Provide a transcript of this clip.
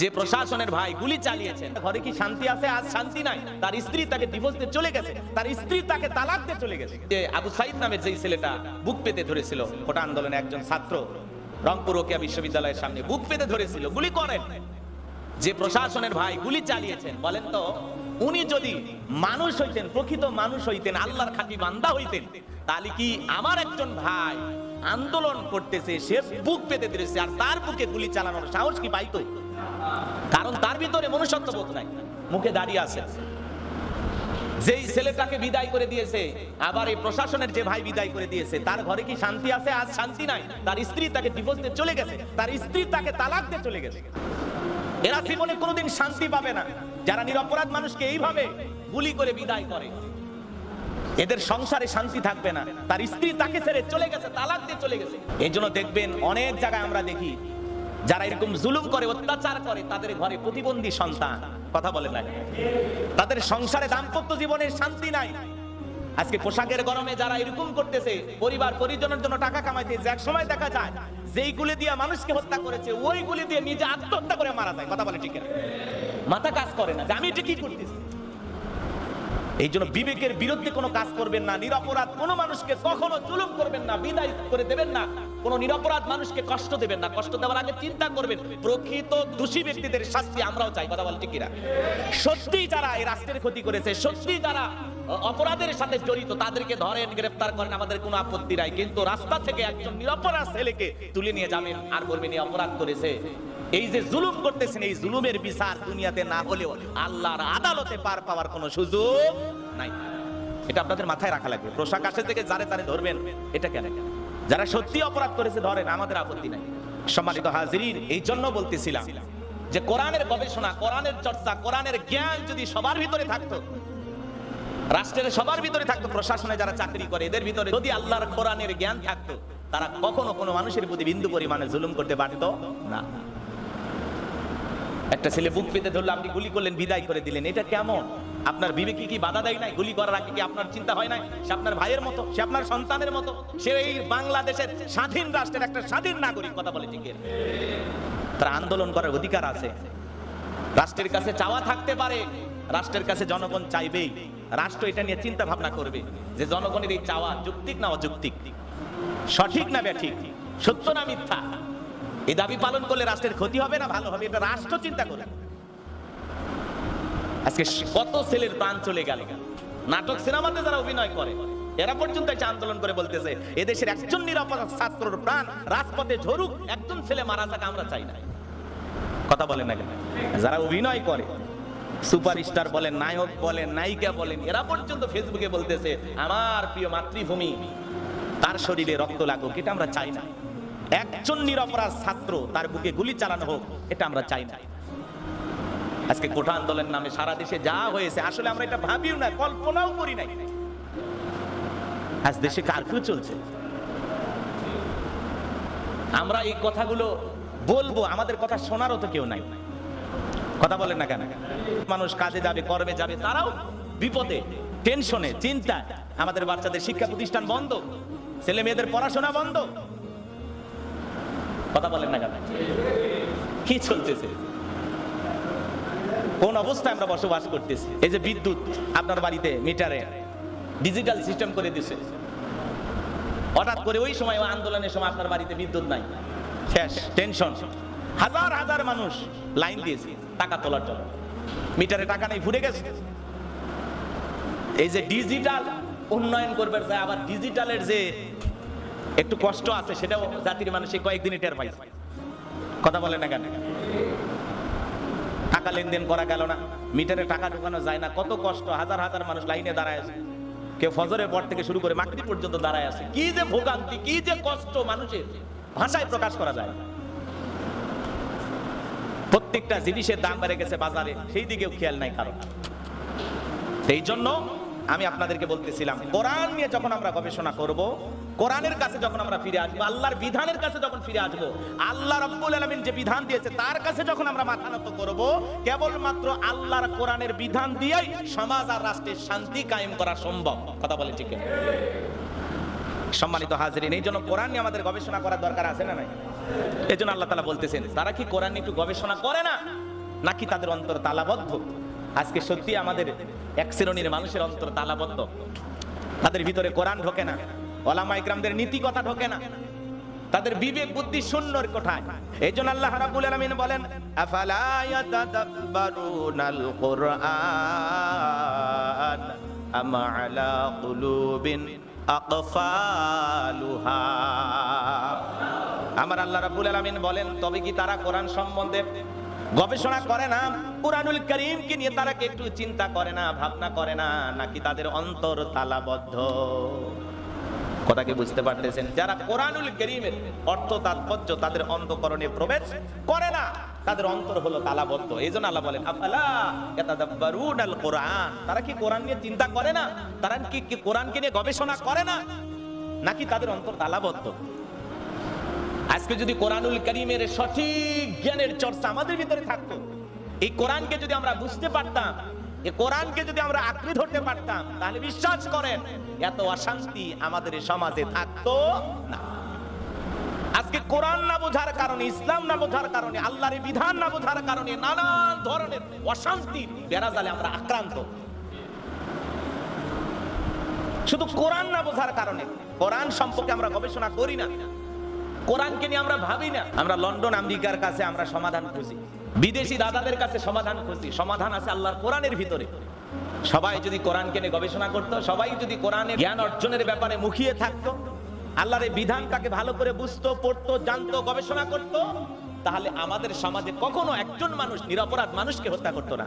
যে প্রশাসনের ভাই গুলি চালিয়েছেন, ঘরে কি শান্তি আছে? আজ শান্তি নাই। তার স্ত্রী তাকে ডিভোর্স দিয়ে চলে গেছে। তার স্ত্রী তাকে তালাক দিয়ে চলে গেছে। যে আবু সাইদ নামের যেই ছেলেটা বুক পেতে ধরেছিল, কোটা আন্দোলনে একজন ছাত্র রংপুর ওকিয়া বিশ্ববিদ্যালয়ের সামনে বুক পেতে ধরেছিল, গুলি করেন। যে প্রশাসনের ভাই গুলি চালিয়েছেন, বলেন তো, উনি যদি মানুষ হইতেন, প্রকৃত মানুষ হইতেন, আল্লাহর খাঁটি বান্দা হইতেন, তাহলে কি আমার একজন ভাই আন্দোলন করতেছে, সে বুক পেতে ধরেছে, আর তার বুকে গুলি চালানোর সাহস কি পাইতো? কারণ তার ভিতরে মনুষ্যত্ব বোধ নাই। মুখে দাঁড়িয়ে আছে। যেই ছেলেটাকে বিদায় করে দিয়েছে, আবার এই প্রশাসনের যে ভাই বিদায় করে দিয়েছে, তার ঘরে কি শান্তি আছে? আজ শান্তি নাই। তার স্ত্রী তাকে ডিভোর্স দিয়ে চলে গেছে। তার স্ত্রী তাকে তালাক দিয়ে চলে গেছে। এরা জীবনে কোনোদিন শান্তি পাবে না। যারা নিরপরাধ মানুষকে এইভাবে গুলি করে বিদায় করে, এদের সংসারে শান্তি থাকবে না। তার স্ত্রী তাকে ছেড়ে চলে গেছে, তালাক দিয়ে চলে গেছে। এই জন্য দেখবেন অনেক জায়গায় আমরা দেখি যারা এরকম জুলুম করে, অত্যাচার করে, তাদের ঘরে প্রতিবন্ধী সন্তান। কথা বলে না তাদের সংসারে দাম্পত্য জীবনের শান্তি নাই। আজকে পোশাকের গরমে যারা এরকম করতেছে, পরিবার, পরিজনের জন্য টাকা কামাইতে এক সময় দেখা যায়, যেই গুলি দিয়ে মানুষকে হত্যা করেছে, ওই গুলি দিয়ে নিজে আত্মহত্যা করে মারা যায়। কথা বলে ঠিক? মাথা কাজ করে না, যে আমি এটা কি করতেছি? এই জন্য বিবেকের বিরুদ্ধে কোনো কাজ করবেন না, নিরপরাধ কোনো মানুষকে কখনো জুলুম করবেন না, বিদায় করে দেবেন না। কোন নিরপরাধ মানুষকে কষ্ট দেবেন না। কষ্ট দেওয়ার আগে চিন্তা করবেন, প্রকৃত দোষী ব্যক্তিদের শাস্তি আমরাও চাই, কথা বল ঠিক কিনা? সত্যি যারা এই রাষ্ট্রের ক্ষতি করেছে, সত্যি যারা অপরাধের সাথে জড়িত, তাদেরকে ধরেন গ্রেফতার করেন, আমাদের কোনো আপত্তি নাই। কিন্তু রাস্তা থেকে একজন নিরপরাধ ছেলেকে তুলে নিয়ে যাবেন, আর বলবেন এই অপরাধ করেছে। এই যে জুলুম করতেছেন, এই জুলুমের বিচার দুনিয়াতে না হলেও আল্লাহর আদালতে পার পাওয়ার কোনো সুযোগ নাই। এটা আপনাদের মাথায় রাখা লাগবে। পোশাক আসে থেকে যারে তারে ধরবেন, এটা কেন? যারা সত্যি অপরাধ করেছে, ধরেন আমাদের আপত্তি নাই। সম্মানিত হাজির এই জন্য বলতেছিলাম যে কোরআনের গবেষণা, কোরআনের চর্চা, কোরআনের জ্ঞান যদি সবার ভিতরে থাকতো, রাষ্ট্রের সবার ভিতরে থাকতো, প্রশাসনে যারা চাকরি করে, এদের ভিতরে যদি আল্লাহর কোরআনের জ্ঞান থাকতো, তারা কখনো কোনো মানুষের প্রতি বিন্দু পরিমাণে জুলুম করতে পারত না। একটা ছেলে বুক পেতে ধরলো, আপনি গুলি করলেন, বিদায় করে দিলেন। এটা কেমন? আপনার বিবেকে কি বাধা দেয় নাই? গুলি করার আগে কি আপনার চিন্তা হয় নাই? সে আপনার ভাইয়ের মতো, সে আপনার সন্তানের মতো, সে এই বাংলাদেশের স্বাধীন রাষ্ট্রের একটা স্বাধীন নাগরিক, কথা বলে ঠিক তার আন্দোলন করার অধিকার আছে। রাষ্ট্রের কাছে চাওয়া থাকতে পারে, রাষ্ট্রের কাছে জনগণ চাইবেই। রাষ্ট্র এটা নিয়ে চিন্তা ভাবনা করবে যে জনগণের এই চাওয়া যৌক্তিক না অযৌক্তিক? সঠিক না ব্যাঠিক? সত্য না মিথ্যা? এই দাবি পালন করলে রাষ্ট্রের ক্ষতি হবে না, ভালো হবে? এটা রাষ্ট্র চিন্তা করে। আজকে কত ছেলের প্রাণ চলে গেল। নাটক সিনেমাতে যারা অভিনয় করে, এরা পর্যন্ত একটা আন্দোলন করে বলতেছে, এদেশের একজন নিরাপদ ছাত্রর প্রাণ রাজপথে ঝরুক, একজন ছেলে মারা যাক, আমরা চাই না। কথা বলেন না কেন? যারা অভিনয় করে, সুপারস্টার বলেন, নায়ক বলেন, নায়িকা বলেন, এরা পর্যন্ত ফেসবুকে বলতেছে, আমার প্রিয় মাতৃভূমি, তার শরীরে রক্ত লাগুক, এটা আমরা চাই না। একজন নিরপরাধ ছাত্র তার বুকে গুলি চালানো হোক, এটা আমরা চাই না। আজকে কোঠা আন্দোলনের নামে সারা দেশে যা হয়েছে, আসলে আমরা এটা ভাবিও না, কল্পনাও করি নাই। আজ দেশে কারফিউ চলছে। আমরা এই কথাগুলো বলব, আমাদের কথা শোনারও তো কেউ নাই। কথা বলেন না কেন? মানুষ কাজে যাবে, কর্মে যাবে, তারাও বিপদে, টেনশনে চিন্তা আমাদের বাচ্চাদের শিক্ষা প্রতিষ্ঠান বন্ধ ছেলে মেয়েদের পড়াশোনা বন্ধ। কথা বলেন না কেন? কি চলতেছে? কোন অবস্থায় আমরা বসবাস করতেছি? এই যে বিদ্যুৎ আপনার বাড়িতে, মিটারে ডিজিটাল সিস্টেম করে দিছে। হঠাৎ করে ওই সময় আন্দোলনের সময় আপনার বাড়িতে বিদ্যুৎ নাই। শেষ টেনশন হাজার হাজার মানুষ লাইন দিয়েছে, টাকা তোলার জন্য। মিটারে টাকা নেই, ফুটে গেছে। এই যে ডিজিটাল উন্নয়ন করবে আবার ডিজিটালের যে একটু কষ্ট আছে, সেটাও জাতির মানুষে কয়েকদিনই টের পাইছে। কথা বলে না কেন? টাকা লেনদেন করা গেল না, মিটারে টাকা ঢোকানো যায় না, কত কষ্ট, হাজার হাজার মানুষ লাইনে দাঁড়ায় আছে। কেউ ফজরের পর থেকে শুরু করে মাকড়ি পর্যন্ত দাঁড়ায় আছে। কি যে ভোগান্তি, কি যে কষ্ট মানুষের ভাষায় প্রকাশ করা যায়। প্রত্যেকটা জিনিসের দাম বেড়ে গেছে বাজারে, সেই দিকেও খেয়াল নাই কারণ এই জন্য আমি আপনাদেরকে বলতেছিলাম, কোরআন নিয়ে যখন আমরা গবেষণা করব কোরআনের কাছে যখন আমরা ফিরে আসব, আল্লাহর বিধানের কাছে যখন ফিরে আসব, আল্লাহ রাব্বুল আলামিন যে বিধান দিয়েছে, তার কাছে যখন আমরা মাথা নত করব, কেবলমাত্র আল্লাহর কোরআনের বিধান দিয়েই সমাজ আর রাষ্ট্রের শান্তি কায়েম করা সম্ভব। কথা বলে ঠিক সম্মানিত হাজিরিন, এই জন্য কোরআন নিয়ে আমাদের গবেষণা করার দরকার আছে না নাই? এই জন্য আল্লাহ তালা বলতেছেন, তারা কি কোরআন একটু গবেষণা করে না? নাকি তাদের অন্তর তালাবদ্ধ? আজকে সত্যি আমাদের এক শ্রেণির মানুষের অন্তর তালাবদ্ধ। তাদের ভিতরে কোরআন ঢোকে না। ওলামা ইকরামদের নীতি কথা ঢোকে না। তাদের বিবেক বুদ্ধি শূন্যর কোঠায়। এই জন্য আল্লাহ রাব্বুল আলামিন বলেন আমার আল্লাহ রাব্বুল আলামিন বলেন, তবে কি তারা কোরআন সম্বন্ধে গবেষণা করে না? কোরআনুল করিমকে নিয়ে তারা একটু চিন্তা করে না, ভাবনা করে না, নাকি তাদের অন্তর তালাবদ্ধ? কথা কি বুঝতে পারতেছেন। যারা কোরআনুল করিমের অর্থ, তাৎপর্য, তাদের অন্তকরণে প্রবেশ করে না, তাদের অন্তর হলো তালাবদ্ধ। এই জন্য আল্লাহ বলেন, আফালা কোরআন? তারা কি কোরআন নিয়ে চিন্তা করে না? তারা কি কোরআনকে নিয়ে গবেষণা করে না? নাকি তাদের অন্তর তালাবদ্ধ? আজকে যদি কোরআনুল করিমের সঠিক জ্ঞানের চর্চা আমাদের ভিতরে থাকতো, এই কোরআনকে যদি আমরা বুঝতে পারতাম কোরআনকে যদি আমরা আঁকড়ে ধরতে পারতাম, তাহলে বিশ্বাস করেন, এত অশান্তি আমাদের সমাজে থাকতো না। আজকে কোরআন না বোঝার কারণে, ইসলাম না বোঝার কারণে, আল্লাহর বিধান না বোঝার কারণে নানান ধরনের অশান্তি, বেড়াজালে আমরা আক্রান্ত। শুধু কোরআন না বোঝার কারণে, কোরআন সম্পর্কে আমরা গবেষণা করি না। কোরআনকে নিয়ে আমরা ভাবি না। আমরা লন্ডন, আমেরিকার কাছে আমরা সমাধান খুঁজি। বিদেশি দাদাদের কাছে সমাধান খুঁজি সমাধান আছে আল্লাহর কোরআনের ভিতরে। সবাই যদি কোরআনকে নিয়ে গবেষণা করতো, সবাই যদি কোরআনের জ্ঞান অর্জনের ব্যাপারে মুখিয়ে থাকতো, আল্লাহর এই বিধানটাকে ভালো করে বুঝতো, পড়তো, জানতো, গবেষণা করতো, তাহলে আমাদের সমাজে কখনো একজন মানুষ, নিরপরাধ মানুষকে হত্যা করতো না।